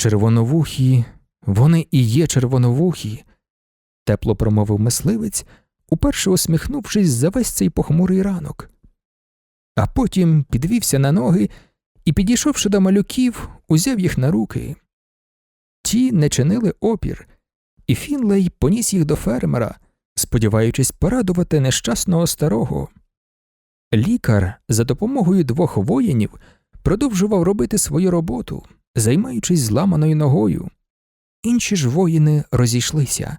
Червоновухі, вони і є червоновухі, тепло промовив мисливець, уперше усміхнувшись за весь цей похмурий ранок. А потім підвівся на ноги і, підійшовши до малюків, узяв їх на руки. Ті не чинили опір, і Фінлей поніс їх до фермера, сподіваючись порадувати нещасного старого. Лікар за допомогою двох воїнів продовжував робити свою роботу, займаючись зламаною ногою. Інші ж воїни розійшлися.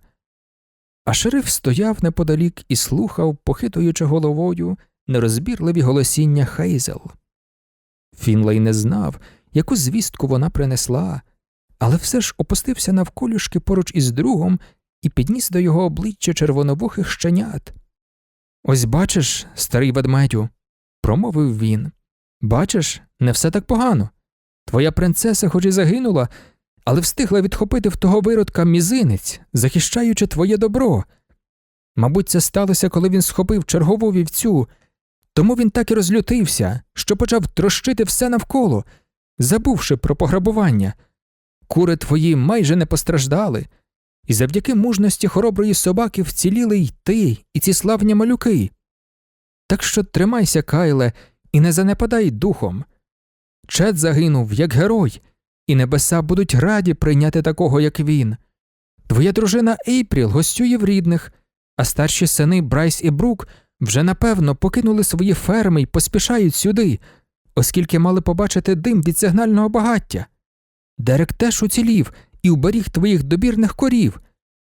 А шериф стояв неподалік і слухав, похитуючи головою, нерозбірливі голосіння Хейзел. Фінлей не знав, яку звістку вона принесла, але все ж опустився навколішки поруч із другом і підніс до його обличчя червоновухих щенят. Ось бачиш, старий ведмедю, промовив він. Бачиш, не все так погано. Твоя принцеса хоч і загинула, але встигла відхопити в того виродка мізинець, захищаючи твоє добро. Мабуть, це сталося, коли він схопив чергову вівцю, тому він так і розлютився, що почав трощити все навколо, забувши про пограбування. Кури твої майже не постраждали, і завдяки мужності хороброї собаки вціліли й ти, і ці славні малюки. Так що тримайся, Кайле, і не занепадай духом. Чет загинув як герой, і небеса будуть раді прийняти такого, як він. Твоя дружина Ейпріл гостює в рідних, а старші сини Брайс і Брук вже напевно покинули свої ферми й поспішають сюди, оскільки мали побачити дим від сигнального багаття. Дерек теж уцілів і уберіг твоїх добірних корів,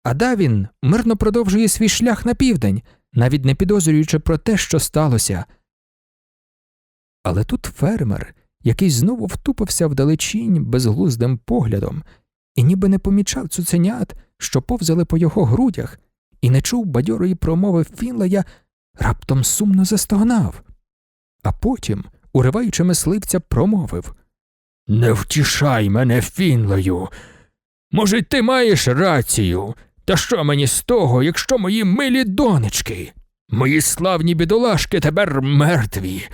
а Давін мирно продовжує свій шлях на південь, навіть не підозрюючи про те, що сталося. Але тут фермер, який знову втупився вдалечінь безглуздим поглядом, і ніби не помічав цуценят, що повзали по його грудях, і не чув бадьорої промови Фінлея, раптом сумно застогнав. А потім, уриваючи мисливця, промовив Не втішай мене, Фінлею. Може, ти маєш рацію. Та що мені з того, якщо мої милі донечки, мої славні бідолашки тепер мертві.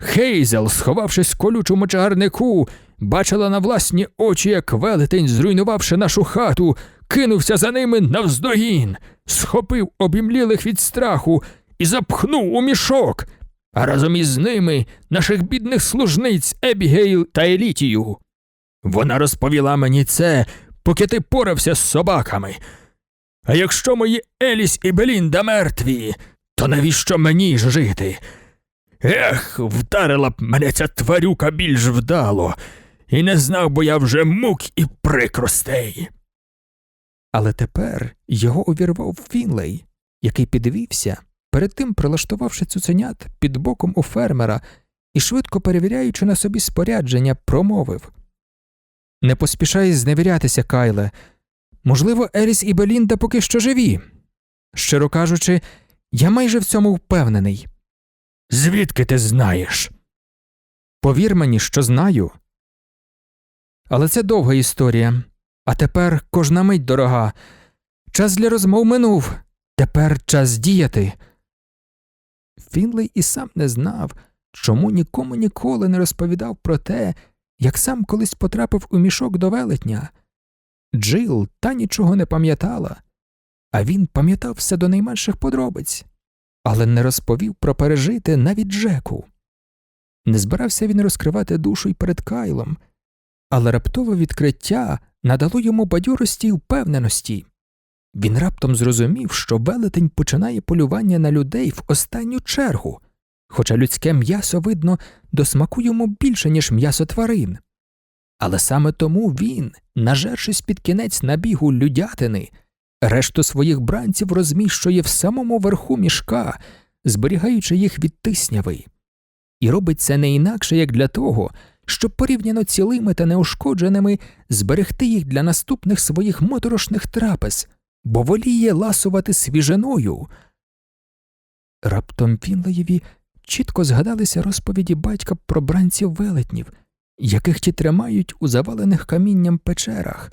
Хейзел, сховавшись в колючому чагарнику, бачила на власні очі, як велетень, зруйнувавши нашу хату, кинувся за ними навздогін, схопив обімлілих від страху і запхнув у мішок, а разом із ними наших бідних служниць Ебігейл та Елітію. Вона розповіла мені це, поки ти порався з собаками. А якщо мої Еліс і Белінда мертві, то навіщо мені жити? Ех, вдарила б мене ця тварюка більш вдало, і не знав би я вже мук і прикростей. Але тепер його увірвав Фінлей, який підвівся, перед тим прилаштувавши цуценят під боком у фермера і, швидко перевіряючи на собі спорядження, промовив Не поспішай зневірятися, Кайле. Можливо, Еліс і Белінда поки що живі. Щиро кажучи, я майже в цьому впевнений. Звідки ти знаєш? Повір мені, що знаю. Але це довга історія. А тепер кожна мить дорога. Час для розмов минув. Тепер час діяти. Фінлей і сам не знав, чому нікому ніколи не розповідав про те, як сам колись потрапив у мішок до велетня. Джил та нічого не пам'ятала, а він пам'ятав все до найменших подробиць, але не розповів про пережити навіть Джеку. Не збирався він розкривати душу й перед Кайлом, але раптове відкриття надало йому бадьорості й впевненості. Він раптом зрозумів, що велетень починає полювання на людей в останню чергу, хоча людське м'ясо, видно, до смаку йому більше, ніж м'ясо тварин. Але саме тому він, нажершись під кінець набігу людятини, решту своїх бранців розміщує в самому верху мішка, зберігаючи їх від тисняви. І робить це не інакше, як для того, щоб порівняно цілими та неушкодженими зберегти їх для наступних своїх моторошних трапез, бо воліє ласувати свіжиною. Раптом Фінлеєві чітко згадалися розповіді батька про бранців велетнів, яких ті тримають у завалених камінням печерах.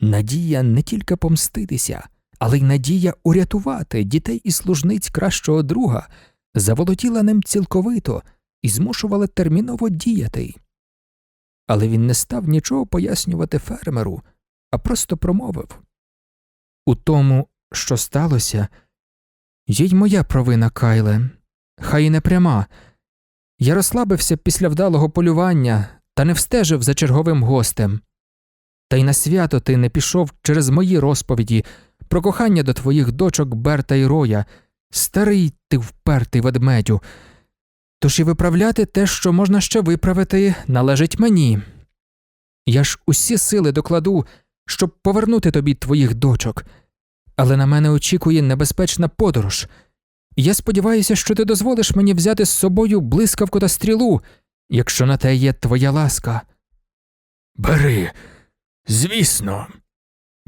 Надія не тільки помститися, але й надія урятувати дітей і служниць кращого друга заволоділа ним цілковито і змушувала терміново діяти. але він не став нічого пояснювати фермеру, а просто промовив У тому, що сталося, є й моя провина, Кайле, хай і не пряма. Я розслабився після вдалого полювання та не встежив за черговим гостем. Та й на свято ти не пішов через мої розповіді про кохання до твоїх дочок Берта і Роя, старий ти впертий ведмедю. Тож і виправляти те, що можна ще виправити, належить мені. Я ж усі сили докладу, щоб повернути тобі твоїх дочок, але на мене очікує небезпечна подорож. Я сподіваюся, що ти дозволиш мені взяти з собою блискавку та стрілу, якщо на те є твоя ласка. Бери, звісно.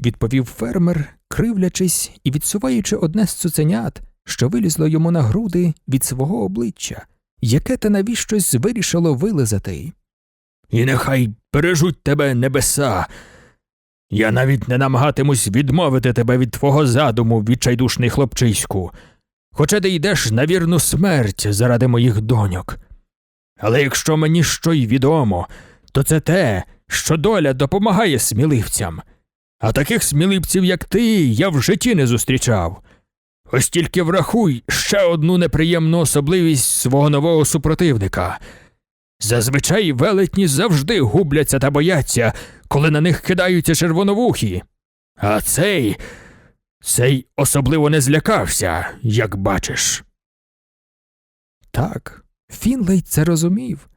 відповів фермер, кривлячись і відсуваючи одне з цуценят, що вилізло йому на груди від свого обличчя, яке та навіщось вирішило вилизати. І нехай бережуть тебе небеса. Я навіть не намагатимусь відмовити тебе від твого задуму, відчайдушний хлопчиську, хоча ти йдеш на вірну смерть заради моїх доньок. Але якщо мені що й відомо, то це те, що доля допомагає сміливцям, а таких сміливців, як ти, я в житті не зустрічав. Ось тільки врахуй ще одну неприємну особливість свого нового супротивника. Зазвичай велетні завжди губляться та бояться, коли на них кидаються червоновухі. А цей. цей особливо не злякався, як бачиш. Так, Фінлей це розумів.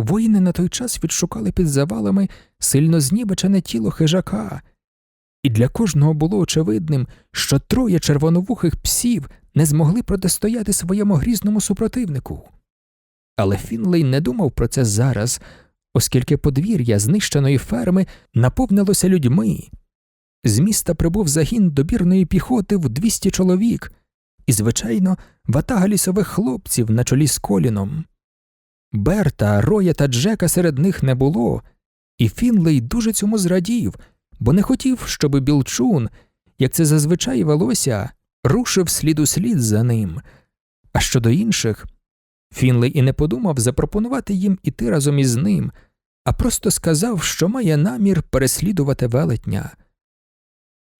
Воїни на той час відшукали під завалами сильно знівечене тіло хижака, і для кожного було очевидним, що троє червоновухих псів не змогли протистояти своєму грізному супротивнику. Але Фінлей не думав про це зараз, оскільки подвір'я знищеної ферми наповнилося людьми. З міста прибув загін добірної піхоти в 200 чоловік, і, звичайно, ватага лісових хлопців на чолі з коліном. Берта, Роя та Джека серед них не було, і Фінлей дуже цьому зрадів, бо не хотів, щоби Білчун, як це зазвичай велося, рушив слід у слід за ним. А щодо інших, Фінлей і не подумав запропонувати їм іти разом із ним, а просто сказав, що має намір переслідувати велетня.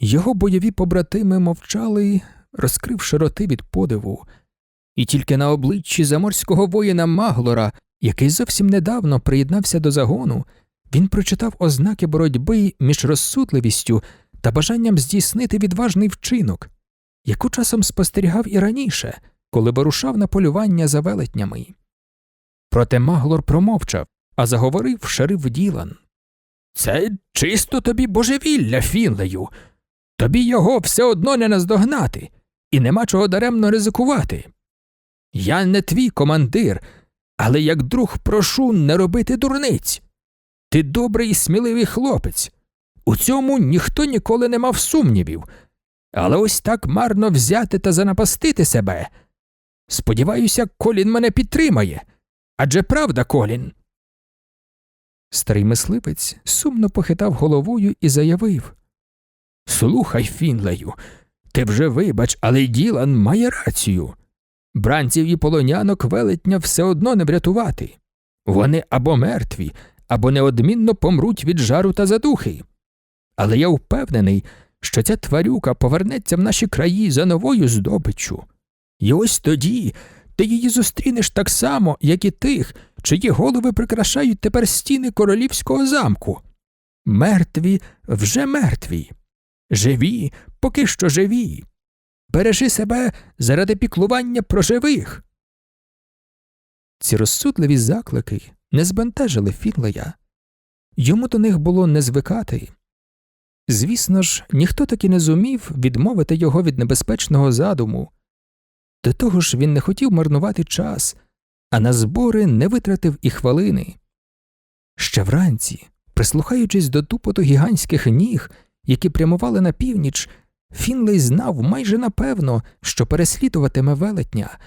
Його бойові побратими мовчали, розкривши роти від подиву, і тільки на обличчі заморського воїна Маглора, який зовсім недавно приєднався до загону, він прочитав ознаки боротьби між розсудливістю та бажанням здійснити відважний вчинок, яку часом спостерігав і раніше, коли вирушав на полювання за велетнями. Проте Маглор промовчав, а заговорив шериф Ділан. Це чисто тобі божевілля, Фінлею. Тобі його все одно не наздогнати, і нема чого даремно ризикувати. Я не твій командир, але як друг прошу не робити дурниць. Ти добрий і сміливий хлопець. У цьому ніхто ніколи не мав сумнівів. Але ось так марно взяти та занапастити себе. Сподіваюся, Колін мене підтримає. Адже правда, Колін. Старий мисливець сумно похитав головою і заявив Слухай, Фінлею, ти вже вибач, але Ділан має рацію. Бранців і полонянок велетня все одно не врятувати. Вони або мертві, або неодмінно помруть від жару та задухи. Але я впевнений, що ця тварюка повернеться в наші краї за новою здобиччю. І ось тоді ти її зустрінеш так само, як і тих, чиї голови прикрашають тепер стіни королівського замку. Мертві вже мертві, живі поки що живі. Бережи себе заради піклування про живих. Ці розсудливі заклики не збентежили Фінлея. Йому до них було не звикати. Звісно ж, ніхто таки не зумів відмовити його від небезпечного задуму. До того ж він не хотів марнувати час, а на збори не витратив і хвилини. Ще вранці, прислухаючись до тупоту гігантських ніг, які прямували на північ, Фінлей знав майже напевно, що переслідуватиме велетня,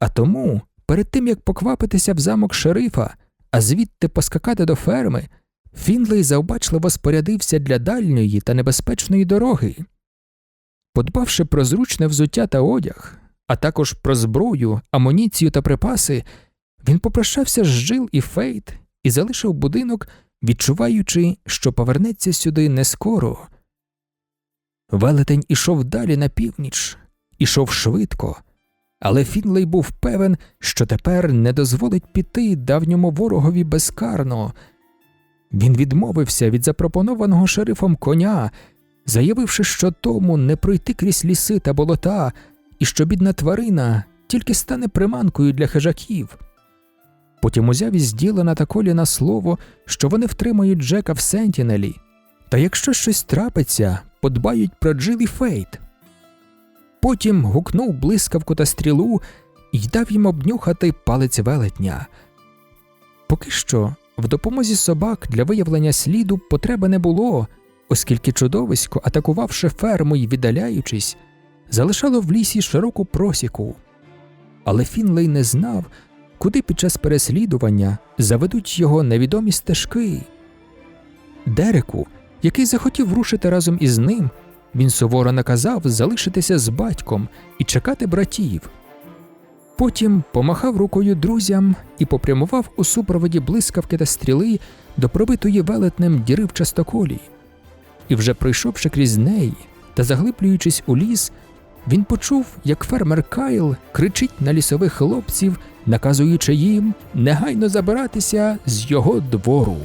а тому, перед тим як поквапитися в замок шерифа, а звідти поскакати до ферми, Фінлей завбачливо спорядився для дальньої та небезпечної дороги. Подбавши про зручне взуття та одяг, а також про зброю, амуніцію та припаси, він попрощався з Джил і Фейт і залишив будинок, відчуваючи, що повернеться сюди не скоро. Велетень ішов далі на північ, ішов швидко, але Фінлей був певен, що тепер не дозволить піти давньому ворогові безкарно. Він відмовився від запропонованого шерифом коня, заявивши, що тому не пройти крізь ліси та болота, і що бідна тварина тільки стане приманкою для хижаків. Потім узяв із Ділана та Коліна слово, що вони втримають Джека в Сентінелі, та якщо щось трапиться, подбають про Джил і Фейт. Потім гукнув блискавку та стрілу і дав їм обнюхати палець велетня. Поки що в допомозі собак для виявлення сліду потреби не було, оскільки чудовисько, атакувавши ферму й віддаляючись, залишало в лісі широку просіку. Але Фінлей не знав, куди під час переслідування заведуть його невідомі стежки. Дереку, який захотів рушити разом із ним, він суворо наказав залишитися з батьком і чекати братів. Потім помахав рукою друзям і попрямував у супроводі блискавки та стріли до пробитої велетнем діри в частоколі. І вже пройшовши крізь неї та заглиблюючись у ліс, він почув, як фермер Кайл кричить на лісових хлопців, наказуючи їм негайно забиратися з його двору.